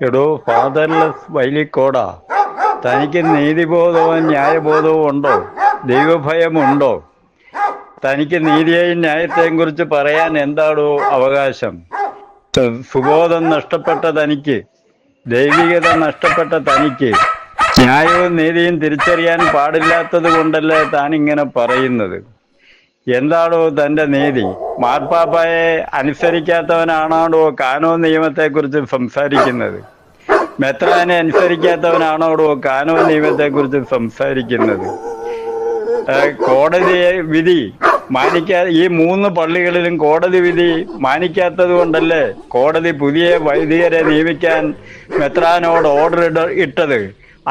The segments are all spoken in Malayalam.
എടോ ഫാദർലെസ് വൈലിക്കോടാ തനിക്ക് നീതിബോധവും ന്യായബോധവും ഉണ്ടോ? ദൈവഭയമുണ്ടോ? തനിക്ക് നീതിയെയും ന്യായത്തെയും കുറിച്ച് പറയാൻ എന്താണോ അവകാശം? സുബോധം നഷ്ടപ്പെട്ട തനിക്ക് ദൈവികത നഷ്ടപ്പെട്ട തനിക്ക് ന്യായവും നീതിയും തിരിച്ചറിയാൻ പാടില്ലാത്തത് കൊണ്ടല്ലേ താൻ ഇങ്ങനെ പറയുന്നത്? എന്താണോ തന്റെ നീതി? മാർപ്പാപ്പയെ അനുസരിക്കാത്തവനാണോ കാനോ നിയമത്തെക്കുറിച്ച് സംസാരിക്കുന്നത്? മെത്രാനെ അനുസരിക്കാത്തവനാണോടോ കാനോ നിയമത്തെക്കുറിച്ച് സംസാരിക്കുന്നത്? കോടതി വിധി മാനിക്കാ ഈ മൂന്ന് പള്ളികളിലും കോടതി വിധി മാനിക്കാത്തത് കൊണ്ടല്ലേ കോടതി പുതിയ വൈദികരെ നിയമിക്കാൻ മെത്രാനോട് ഓർഡർ ഇട ഇട്ടത്?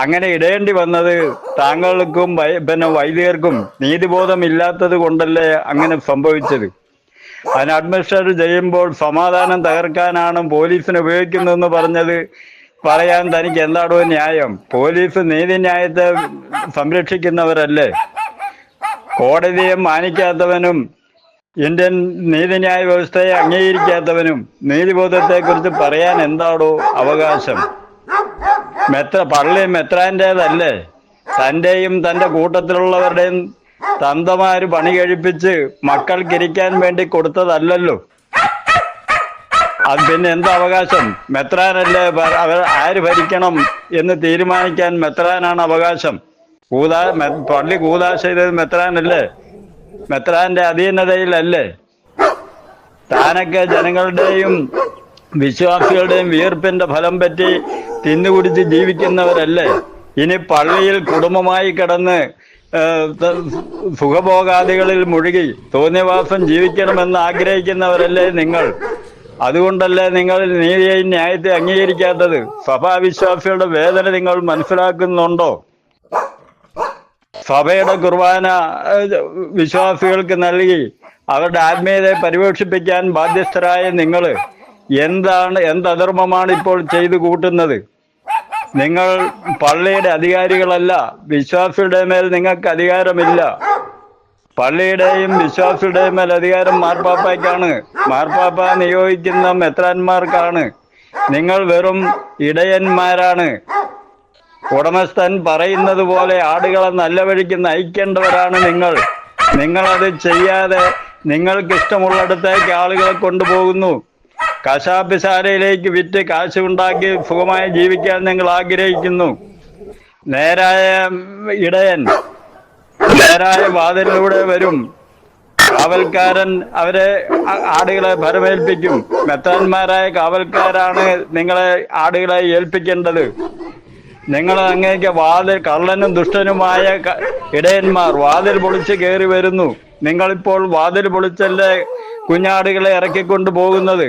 അങ്ങനെ ഇടേണ്ടി വന്നത് താങ്കൾക്കും പിന്നെ വൈദികർക്കും നീതിബോധം ഇല്ലാത്തത് കൊണ്ടല്ലേ അങ്ങനെ സംഭവിച്ചത്? അതിന് അഡ്മിനിസ്ട്രേറ്റ് ചെയ്യുമ്പോൾ സമാധാനം തകർക്കാനാണ് പോലീസിനെ ഉപയോഗിക്കുന്നതെന്ന് പറഞ്ഞത്. പറയാൻ തനിക്ക് എന്താണോ ന്യായം. പോലീസ് നീതിന്യായത്തെ സംരക്ഷിക്കുന്നവരല്ലേ? കോടതിയെ മാനിക്കാത്തവനും ഇന്ത്യൻ നീതിന്യായ വ്യവസ്ഥയെ അംഗീകരിക്കാത്തവനും നീതിബോധത്തെക്കുറിച്ച് പറയാൻ എന്താണോ അവകാശം? മെത്ര പള്ളി മെത്രാന്റേതല്ലേ? തന്റെയും തന്റെ കൂട്ടത്തിലുള്ളവരുടെയും തന്തമാര് പണി കഴിപ്പിച്ച് മക്കൾക്കിരിക്കാൻ വേണ്ടി കൊടുത്തതല്ലല്ലോ. അത് പിന്നെ എന്താ അവകാശം? മെത്രാനല്ലേ അവർ ആര് ഭരിക്കണം എന്ന് തീരുമാനിക്കാൻ മെത്രാനാണ് അവകാശം? കൂതാ പള്ളി കൂതാശ ചെയ്തത് മെത്രാനല്ലേ? മെത്രാന്റെ അധീനതയിലല്ലേ? താനൊക്കെ ജനങ്ങളുടെയും വിശ്വാസികളുടെയും വിയർപ്പിന്റെ ഫലം പറ്റി തിന്നുകുടിച്ച് ജീവിക്കുന്നവരല്ലേ? ഇനി പള്ളിയിൽ കുടുംബമായി കിടന്ന് സുഖഭോഗാദികളിൽ മുഴുകി തോന്നിയവാസം ജീവിക്കണമെന്ന് ആഗ്രഹിക്കുന്നവരല്ലേ നിങ്ങൾ? അതുകൊണ്ടല്ലേ നിങ്ങൾ നീതിയെയും ന്യായത്തെ അംഗീകരിക്കാത്തത്? സഭാവിശ്വാസികളുടെ വേദന നിങ്ങൾ മനസ്സിലാക്കുന്നുണ്ടോ? സഭയുടെ കുർബാന വിശ്വാസികൾക്ക് നൽകി അവരുടെ ആത്മീയതയെ പരിപോഷിപ്പിക്കാൻ ബാധ്യസ്ഥരായ നിങ്ങൾ എന്താണ് എന്ത് അധർമ്മമാണ് ഇപ്പോൾ ചെയ്തു കൂട്ടുന്നത്? നിങ്ങൾ പള്ളിയുടെ അധികാരികളല്ല വിശ്വാസിയുടെ മേൽ നിങ്ങൾക്ക് അധികാരമില്ല. പള്ളിയുടെയും വിശ്വാസിയുടെയും മേൽ അധികാരം മാർപ്പാപ്പയ്ക്കാണ്. മാർപ്പാപ്പ നിയോഗിക്കുന്ന മെത്രാന്മാർക്കാണ്. നിങ്ങൾ വെറും ഇടയന്മാരാണ്. ഉടമസ്ഥൻ പറയുന്നത് പോലെ ആടുകളെ നല്ല വഴിക്ക് നയിക്കേണ്ടവരാണ് നിങ്ങൾ. നിങ്ങളത് ചെയ്യാതെ നിങ്ങൾക്ക് ഇഷ്ടമുള്ളിടത്തേക്ക് ആളുകളെ കൊണ്ടുപോകുന്നു. കശാപ്പിശാലയിലേക്ക് വിറ്റ് കാശുണ്ടാക്കി സുഖമായി ജീവിക്കാൻ നിങ്ങൾ ആഗ്രഹിക്കുന്നു. നേരായ ഇടയൻ നേരായ വാതിലിലൂടെ വരും. കാവൽക്കാരൻ അവരെ ആടുകളെ ഭരമേൽപ്പിക്കും. മെത്താന്മാരായ കാവൽക്കാരാണ് നിങ്ങളെ ആടുകളെ ഏൽപ്പിക്കേണ്ടത്. നിങ്ങൾ അങ്ങേക്ക് വാതിൽ കള്ളനും ദുഷ്ടനുമായ ഇടയന്മാർ വാതിൽ പൊളിച്ച് കയറി വരുന്നു. നിങ്ങളിപ്പോൾ വാതിൽ പൊളിച്ചല്ലേ കുഞ്ഞാടുകളെ ഇറക്കിക്കൊണ്ട് പോകുന്നത്?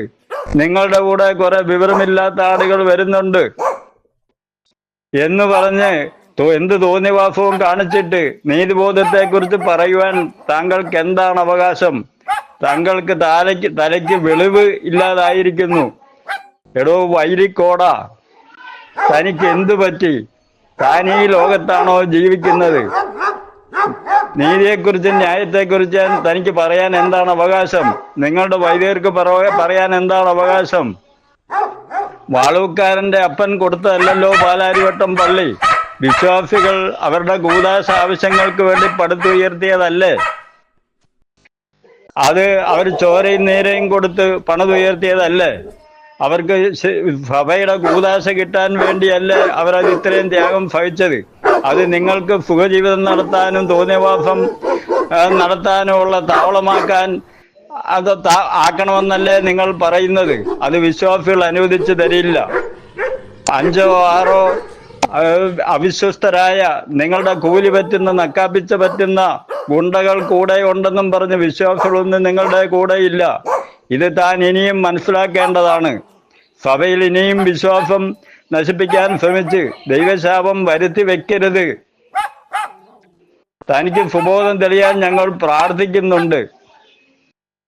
നിങ്ങളുടെ കൂടെ കുറെ വിവരമില്ലാത്ത ആളുകൾ വരുന്നുണ്ട്. എന്ന് പറഞ്ഞ് എന്ത് തോന്നിവാസവും കാണിച്ചിട്ട് നീതിബോധത്തെ കുറിച്ച് പറയുവാൻ താങ്കൾക്ക് എന്താണ് അവകാശം? താങ്കൾക്ക് തലയ്ക്ക് തലയ്ക്ക് വെളിവ് ഇല്ലാതായിരിക്കുന്നു. എടോ വൈരിക്കോട തനിക്ക് എന്തു പറ്റി താൻ ഈ ലോകത്താണോ ജീവിക്കുന്നത്? നീതിയെക്കുറിച്ചും ന്യായത്തെക്കുറിച്ചും തനിക്ക് പറയാൻ എന്താണ് അവകാശം? നിങ്ങളുടെ വൈദികർക്ക് പറ- പറയാൻ എന്താണ് അവകാശം? വാളൂക്കാരന്റെ അപ്പൻ കൊടുത്തതല്ലല്ലോ പാലാരിവട്ടം പള്ളി. വിശ്വാസികൾ അവരുടെ കൂതാശ ആവശ്യങ്ങൾക്ക് വേണ്ടി പടുത്തുയർത്തിയതല്ലേ അത് അവർ ചോരയും നീരയും കൊടുത്ത് പണിതുയർത്തിയതല്ലേ അവർക്ക് സഭയുടെ കൂതാശ കിട്ടാൻ വേണ്ടിയല്ലേ അവരത് ഇത്രയും ത്യാഗം സഹിച്ചത് അത് നിങ്ങൾക്ക് സുഖജീവിതം നടത്താനും തോന്നിയവാസം നടത്താനുമുള്ള താവളമാക്കാൻ അത് ആക്കണമെന്നല്ലേ നിങ്ങൾ പറയുന്നത്. അത് വിശ്വാസികൾ അനുവദിച്ചു തരില്ല. അഞ്ചോ ആറോ അവിശ്വസ്തരായ നിങ്ങളുടെ കൂലി പറ്റുന്ന നക്കാപ്പിച്ച പറ്റുന്ന ഗുണ്ടകൾ കൂടെ ഉണ്ടെന്നും പറഞ്ഞ് വിശ്വാസികളൊന്നും നിങ്ങളുടെ കൂടെ ഇല്ല. ഇത് താൻ ഇനിയും മനസ്സിലാക്കേണ്ടതാണ്. സഭയിൽ ഇനിയും വിശ്വാസം നശിപ്പിക്കാൻ ശ്രമിച്ച് ദൈവശാപം വരുത്തി വെക്കരുത്. തനിക്ക് സുബോധം തെളിയാൻ ഞങ്ങൾ പ്രാർത്ഥിക്കുന്നുണ്ട്.